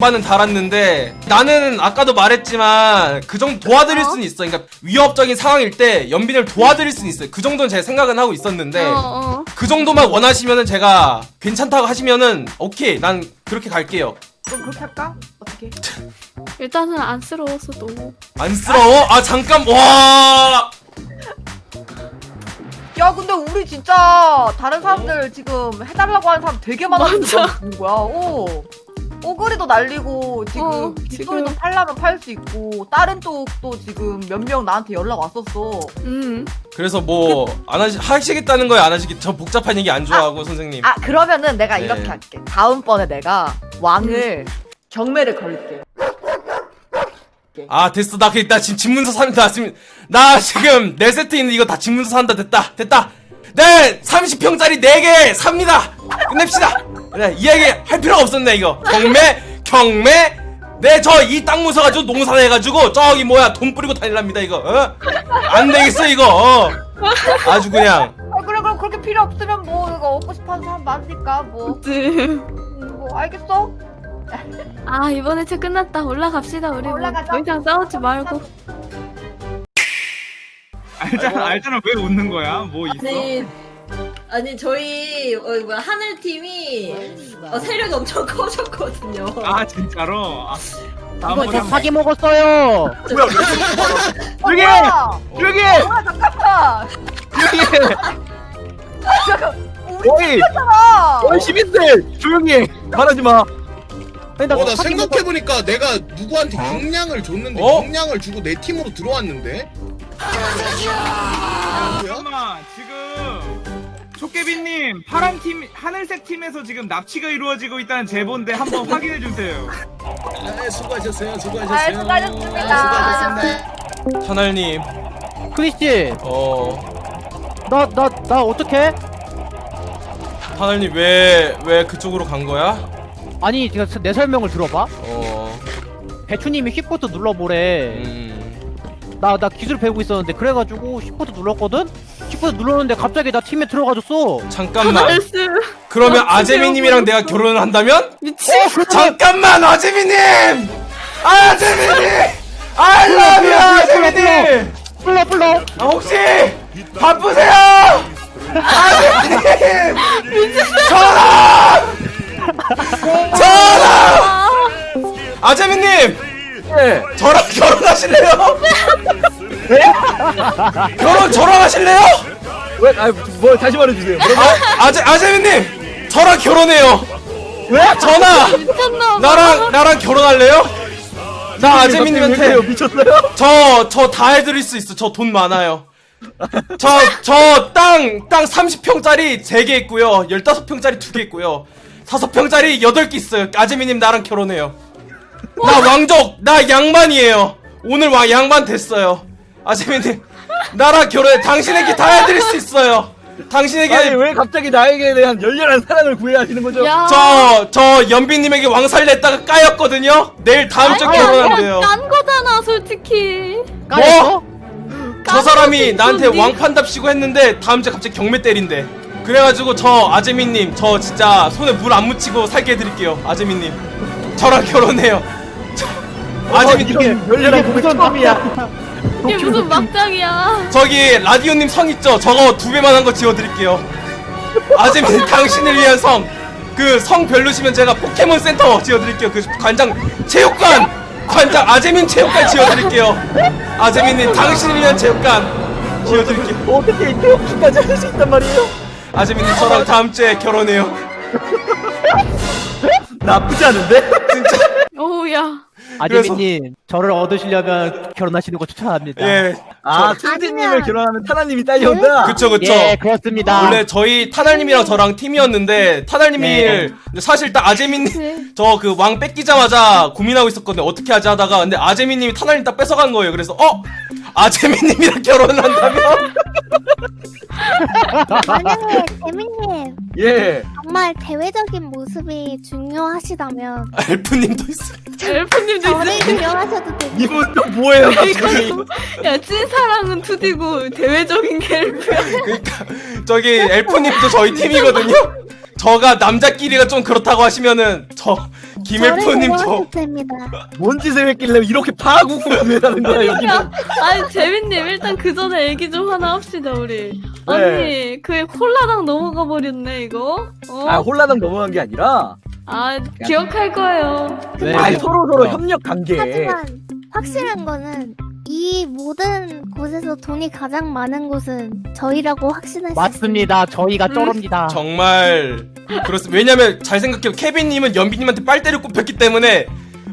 오빠는 달았는데 나는 아까도 말했지만 그 정도 도와드릴 수는 있어. 그러니까 위협적인 상황일 때 연빈을 도와드릴 수는 있어요. 그 정도는 제가 생각은 하고 있었는데 어, 어. 그 정도만 원하시면은 제가 괜찮다고 하시면은 오케이 난 그렇게 갈게요. 그럼 그렇게 할까? 어떻게? 일단은 안쓰러웠어도. 안쓰러워? 아 잠깐 와 야 근데 우리 진짜 다른 사람들 지금 해달라고 하는 사람 되게 많아서. 그런 거야. 오. 오그리도 날리고 지금 어, 빗소리도 지금. 팔라면 팔 수 있고 다른 쪽도 지금 몇 명 나한테 연락 왔었어. 음. 그래서 뭐 안 하시 하시겠다는 거예요 안 하시겠 저 복잡한 얘기 안 좋아하고 선생님 아 그러면은 내가 네. 이렇게 할게. 다음번에 내가 왕을 경매를 걸게. 아 됐어 나, 그- 나 지금 집문서 산다 지금 나 지금 네 세트 있는 이거 다 집문서 산다 됐다 됐다 네 30평짜리 4개 삽니다 끝냅시다 네 이야기 할 필요가 없었네 이거 경매 경매 네 저 이땅 문서 가지고 농사 해가지고 저기 뭐야 돈 뿌리고 다닐랍니다 이거 어? 안 되겠어 이거 어? 아주 그냥 아 그래 그럼 그렇게 필요 없으면 뭐 이거 얻고 싶어하는 사람 많으니까 뭐, 그치. 음, 뭐 알겠어? 아 이번 회차 끝났다. 올라갑시다 우리. 뭐 올라가자. 더 이상 싸우지 말고. 알잖아, 알잖아. 왜 웃는 거야? 뭐 있어? 아니, 아니 저희 어, 뭐야 하늘 팀이 어, 세력이 엄청 커졌거든요. 아, 진짜로? 아, 이거 다음번에 한번- 사기 먹었어요. 어! 뭐야? 조용히 해! 뭐야 잠깐만. 조용히 해! 잠깐. 우리 어이! 팀이잖아. 어이, 시민들! 조용히 해! 말하지 마! 아니, 나 어, 나 사기 먹- 생각해보니까 내가 누구한테 경량을 줬는데 어? 경량을 주고 내 팀으로 들어왔는데? 뭐야? 잠깐만, 지금 초깨비님 파란 팀, 하늘색 팀에서 지금 납치가 이루어지고 있다는 제보인데 한번 확인해 주세요. 아, 수고하셨어요, 아, 수고하셨어요. 수고하셨습니다. 아, 수고하셨습니다. 하늘님 크리스티, 어 나, 나, 나 어떡해? 하늘님 왜 왜 그쪽으로 간 거야? 아니, 제가 내 설명을 들어봐. 어 배추님이 힙버트 눌러보래. 음. 나, 나 기술 배우고 있었는데, 그래가지고 힙버트 눌렀거든? 힙버트 눌렀는데 갑자기 나 팀에 들어가줬어. 잠깐만 나이스. 그러면 아, 아재미님이랑 내가 결혼을 한다면? 미친. 잠깐만 아재미님! 아재미님! I love you 아재미님! 불러, 불러. 아, 혹시 바쁘세요? 아재미님! 전화! 전화! 아재미님! 예. 저랑 결혼하실래요? 결혼 저랑 하실래요? 왜? 아, 뭐 다시 말해주세요. 아, 아재 아재미님 저랑 결혼해요. 왜? 전화 미쳤나 봐. 나랑 나랑 결혼할래요? 나 아재미님한테 미쳤어요? 저 저 다 해드릴 수 있어. 저 돈 많아요. 저 저 땅 땅 30평짜리 3개 있고요. 15평짜리 2개 있고요. 5평짜리 8개 있어요. 아재미님 나랑 결혼해요. 나 왕족 나 양반이에요. 오늘 왕 양반 됐어요. 아재미님 나랑 결혼해. 당신에게 다 해드릴 수 있어요. 당신에게 아니, 왜 갑자기 나에게 대한 열렬한 사랑을 구해야 하시는 거죠? 야. 저, 저, 연비님에게 왕살 냈다가 까였거든요? 내일 다음 주 아니야, 결혼한대요. 딴 거잖아 솔직히. 까였어? 저 사람이 나한테 니. 왕판답시고 했는데 다음 주에 갑자기 경매 때린대. 그래가지고 저 아재미님, 저 진짜 손에 물 안 묻히고 살게 해드릴게요. 아재미님. 저랑 결혼해요. 저- 아재미님, 열렬한 고백 처음이야. 이게 무슨 막장이야. 저기 라디오님 성 있죠? 저거 두 배만 한 거 지워드릴게요. 아재미님, 당신을 위한 성. 그 성 별로시면 제가 포켓몬 센터 지어드릴게요. 그 관장 체육관 관장 아재민 체육관 지어드릴게요. 아재민님 당신을 위한 체육관 지어드릴게요. 어떻게 이렇게 없기까지 할 수 있단 말이에요? 아재민님 저랑 다음 주에 결혼해요. 나쁘지 않은데? 오우야. 아재미님, 저를 얻으시려면 결혼하시는 거 추천합니다. 예, 아, 춘지님을 결혼하면 타나님이 딸려온다? 그쵸 그쵸. 예, 그렇습니다. 원래 저희 타날님이랑 저랑 팀이었는데 타날님이 네. 사실 딱 아재민님 저 그 왕 뺏기자마자 고민하고 있었거든요 어떻게 하지 하다가 근데 아재민님이 타날님 딱 뺏어간 거예요 그래서 어 아재민님이랑 결혼을 한다면 만약에 재민님 예. 정말 대외적인 모습이 중요하시다면 엘프님도 있어요 엘프님도 저를 있어. 유명하셔도 됩니다. 이분 또 뭐예요, 갑자기? 야 찐사랑은 투디고 대외적인 게 엘프야. 그러니까 저기 엘프님도 저희 팀이거든요. 저가 남자끼리가 좀 그렇다고 하시면은 저 김혜프님 저 저를 됩니다. 뭔 짓을 했길래 이렇게 파국을 내다는 거야 여기는. 아니 재민님 일단 그 전에 얘기 좀 하나 합시다 우리. 아니 그게 콜라당 넘어가 버렸네 이거. 어? 아 홀라당 넘어간 게 아니라 아 기억할 거예요. 네. 아 서로 서로 어. 협력 관계. 하지만 확실한 거는 이 모든 곳에서 돈이 가장 많은 곳은 저희라고 확신할 수 맞습니다. 저희가 음. 쩔옵니다. 정말 그렇습니다. 왜냐면 잘 생각해요. 케빈님은 연비님한테 빨대를 꼽혔기 때문에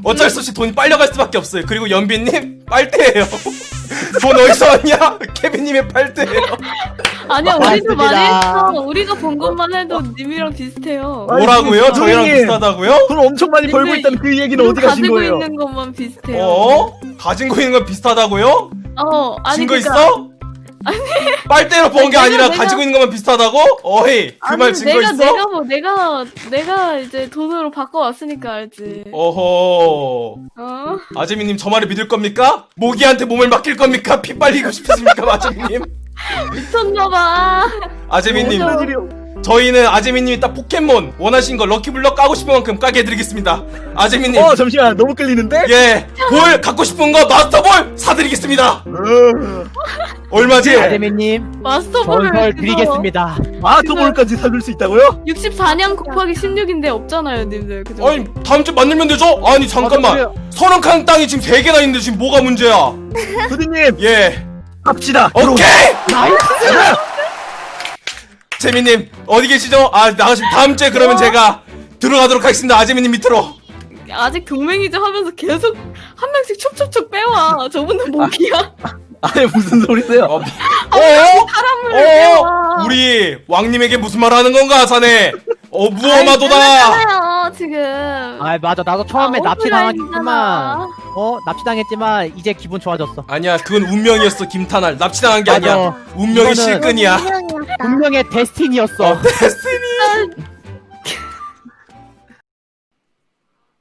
어쩔 수 없이 돈이 빨려갈 수밖에 없어요. 그리고 연비님 빨대예요. 돈 어디서 왔냐? 케빈님의 빨대예요. 아니야 우리도 많이 맞습니다. 했어. 우리가 본 것만 해도 님이랑 비슷해요. 아니, 뭐라고요? 저희랑 선생님, 비슷하다고요? 돈 엄청 많이 벌고 있다는 그 얘기는 어디 가신 가지고 거예요? 있는 것만 비슷해요. 어? 가진 거 있는 건 비슷하다고요? 어, 아니 증거 그러니까- 있어? 빨대로 번게 아니, 아니라 내가- 가지고 있는 것만 비슷하다고? 어이 그 말 아니, 증거 내가 있어? 내가 뭐 내가 내가 이제 돈으로 바꿔 왔으니까 알지. 어허 어? 아재미님 저 말을 믿을 겁니까? 모기한테 몸을 맡길 겁니까? 피 빨리고 싶으십니까 아재미님? 미쳤나봐. 아재미님. 저희는 아재미님이 딱 포켓몬 원하신 거 럭키블럭 까고 싶은 만큼 까게 해드리겠습니다 아재미님 어 잠시만 너무 끌리는데? 예, 볼 갖고 싶은 거 마스터볼 사드리겠습니다. 어, 얼마지? 아재미님 마스터볼을 전설 그거 드리겠습니다. 마스터볼까지 사줄 수 있다고요? 64냥 곱하기 16인데 없잖아요, 님들. 그죠? 아니 다음 주에 만들면 되죠? 아니 잠깐만. 서른 칸 땅이 지금 세 개나 있는데 지금 뭐가 문제야? 부디님 예, 갑시다. 오케이. 재민님 어디 계시죠? 아 나가시면 다음 주에 그러면 제가 들어가도록 하겠습니다. 아재미님 밑으로. 아직 동맹이죠 하면서 계속 한 명씩 촉촉촉 빼와. 저분은 목이야. 아니 무슨 소리세요? 어, 어? 사람을 빼와. 어? 우리 왕님에게 무슨 말 하는 건가, 자네? 어, 무엄하도다. 빼놨잖아요, 지금. 아 맞아 나도 처음에 아, 납치 당했지만 오프라인이잖아. 어 납치 당했지만 이제 기분 좋아졌어. 아니야, 그건 운명이었어, 김탄알. 납치당한 게 아니야. 맞아. 운명이 이거는- 실끈이야. 분명이었다. 분명의 데스티니였어. 어, 데스티니.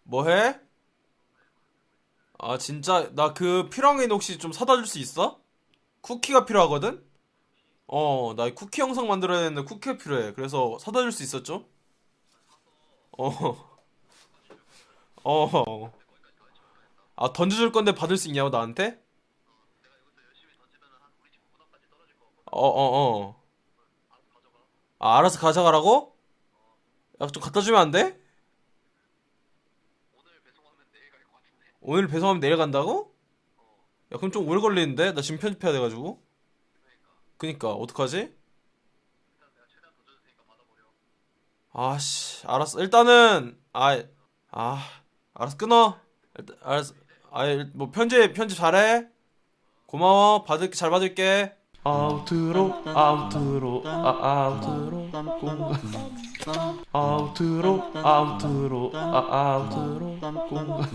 뭐해? 아 진짜 나그게 혹시 좀 사다 줄 수 있어? 쿠키가 필요하거든? 어, 나 쿠키 영상 만들어야 되는데 쿠키가 필요해. 그래서 사다 줄 수 있었죠? 어. 어. 아, 던져줄 건데 받을 수 있냐고, 나한테? 어, 어, 어. 아, 알아서 가져가라고? 야, 좀 갖다 주면 안 돼? 오늘 배송하면 내일 간다고? 야, 그럼 좀 오래 걸리는데? 나 지금 편집해야 돼가지고. 그니까, 어떡하지? 아씨, 알았어. 일단은, 아, 아, 알았어, 끊어. 일단, 알았어. 아, 뭐, 편집, 편집 잘해. 고마워. 받을게, 잘 받을게. 아우트로, 아우트로, 아, 아우트로. 아우트로, 아우트로, 아, 아우트로, 공간.